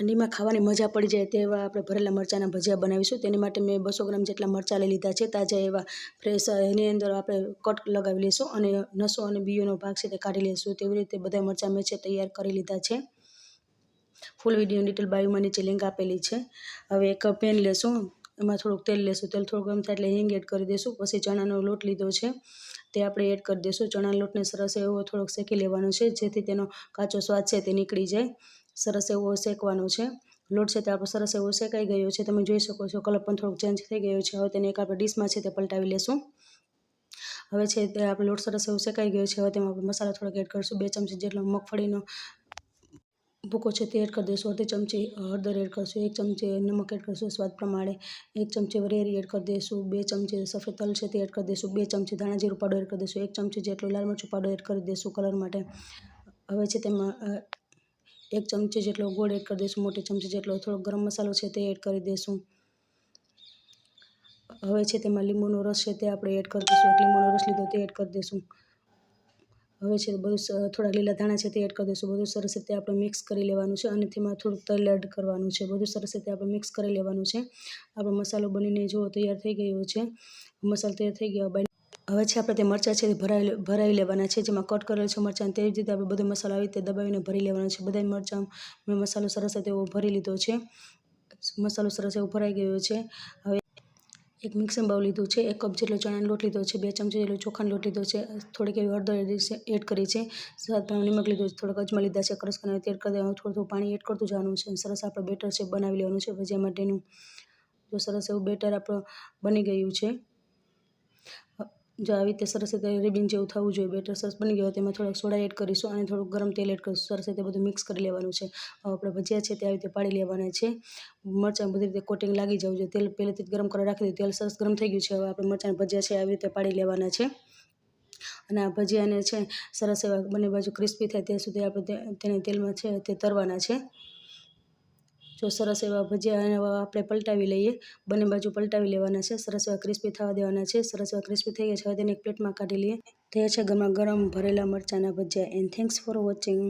ઠંડીમાં ખાવાની મજા પડી જાય તેવા આપણે ભરેલા મરચાંના ભજીયા બનાવીશું. તેની માટે મેં બસો ગ્રામ જેટલા મરચાં લઈ લીધા છે. તાજા એવા ફ્રેશ એની અંદર આપણે કટ લગાવી લઈશું અને નસો અને બીયોનો ભાગ છે તે કાઢી લઈશું. તેવી રીતે બધા મરચાં મેં છે તૈયાર કરી લીધા છે. ફૂલ વીડિયો ડિટેલ બાયોમાં નીચે લિંક આપેલી છે. હવે એક પેન લેશું. એમાં થોડુંક તેલ લેશું. તેલ થોડુંક ગરમ થાય એટલે હિંગ એડ કરી દઈશું. પછી ચણાનો લોટ લીધો છે. તે આપણે એડ કરી દઈશું. ચણાના લોટને સરસ એવો થોડોક શેકી લેવાનો છે જેથી તેનો કાચો સ્વાદ છે તે નીકળી જાય. સરસ એવો શેકવાનો છે. લોટ છે તે આપણો સરસ એવો શેકાઈ ગયો છે. તમે જોઈ શકો છો કલર પણ થોડોક ચેન્જ થઈ ગયો છે. હવે તેને એક આપણે ડીશમાં છે તે પલટાવી લેશું. હવે છે તે આપણે લોટ સરસ એવો શેકાઈ ગયો છે. હવે તેમાં આપણે મસાલા થોડોક એડ કરીશું. બે ચમચી જેટલો મગફળીનો ભૂકો છે તે એડ કરી દઈશું અડધી ચમચી હળદર એડ કરીશું. એક ચમચી નમક એડ કરીશું સ્વાદ પ્રમાણે. એક ચમચી વરેરી એડ કરી દઈશું બે ચમચી સફેદ તલ છે તે એડ કરી દઈશું બે ચમચી ધાણા જીરું પાવડર એડ કરી દઈશું એક ચમચી જેટલું લાલ મરચું પાવડર એડ કરી દઈશું કલર માટે. હવે છે તેમાં એક ચમચી જેટલો ગોળ એડ કરી દઈશું, મોટી ચમચી જેટલો થોડો ગરમ મસાલો છે તે એડ કરી દઈશું. હવે છે તેમાં લીંબુનો રસ છે તે આપણે એડ કરી દઈશું, એક લીંબુનો રસ લીધો તે એડ કરી દઈશું. હવે છે બધું થોડા લીલા ધાણા છે તે એડ કરી દઈશું, બધું સરસ રીતે આપણે મિક્સ કરી લેવાનું છે અને તેમાં થોડુંક તલ એડ કરવાનું છે, બધું સરસ રીતે આપણે મિક્સ કરી લેવાનું છે. આપણો મસાલો બનીને જો તૈયાર થઈ ગયો છે, મસાલો તૈયાર થઈ ગયો હવે છે આપણે તે મરચાં છે તે ભરાઈ ભરાવી લેવાના છે, જેમાં કટ કરેલ છે મરચાં તેવી રીતે આપણે બધો મસાલો આવી રીતે દબાવીને ભરી લેવાનો છે. બધા મરચાં મેં મસાલો સરસ રીતે એવો ભરી લીધો છે. મસાલો સરસ એવો ભરાઈ ગયો છે. હવે એક મિક્સર બાઉલ લીધું છે. એક કપ જેટલો ચણાનો લોટ લીધો છે. બે ચમચી જેટલો ચોખાનો લોટ લીધો છે. થોડીક એવી હળદર એડ કરી છે. સાત પ્રમાણે નિમક લીધું છે. થોડાક અજમા લીધા છે. ક્રશ કરીને તેડ કરી દેવાનું. થોડું થોડું પાણી એડ કરતું જવાનું છે. સરસ આપણે બેટર છે બનાવી લેવાનું છે. ભજીયા માટેનું. જો સરસ એવું બેટર આપણું બની ગયું છે. જો આવી રીતે સરસ રીતે રિબિન જેવું થવું જોઈએ, બેટર સરસ બની ગયો તેમાં થોડાક સોડા એડ કરીશું અને થોડુંક ગરમ તેલ એડ કરીશું. સરસ રીતે બધું મિક્સ કરી લેવાનું છે. આપણે ભજીયા છે તે આવી રીતે પાડી લેવાના છે. મરચાં બધી રીતે કોટિંગ લાગી જવું જોઈએ. તેલ પહેલેથી જ ગરમ કરવા રાખી દીધું. તેલ સરસ ગરમ થઈ ગયું છે. હવે આપણે મરચાં ભજીયા છે આવી રીતે પાડી લેવાના છે. અને આ ભજીયાને છે સરસ એવા બંને બાજુ ક્રિસ્પી થાય ત્યાં સુધી આપણે તેને તેલમાં છે તે તરવાના છે. જો સરસ એવા ભજીયા આપણે પલટાવી લઈએ. બંને બાજુ પલટાવી લેવાના છે. સરસ એવા ક્રિસ્પી થવા દેવાના છે. સરસ એવા ક્રિસ્પી થઈ ગયા છે. હવે તેને એક પ્લેટમાં કાઢી લઈએ. તે છે ગરમા ગરમ ભરેલા મરચાંના ભજીયા. And thanks for watching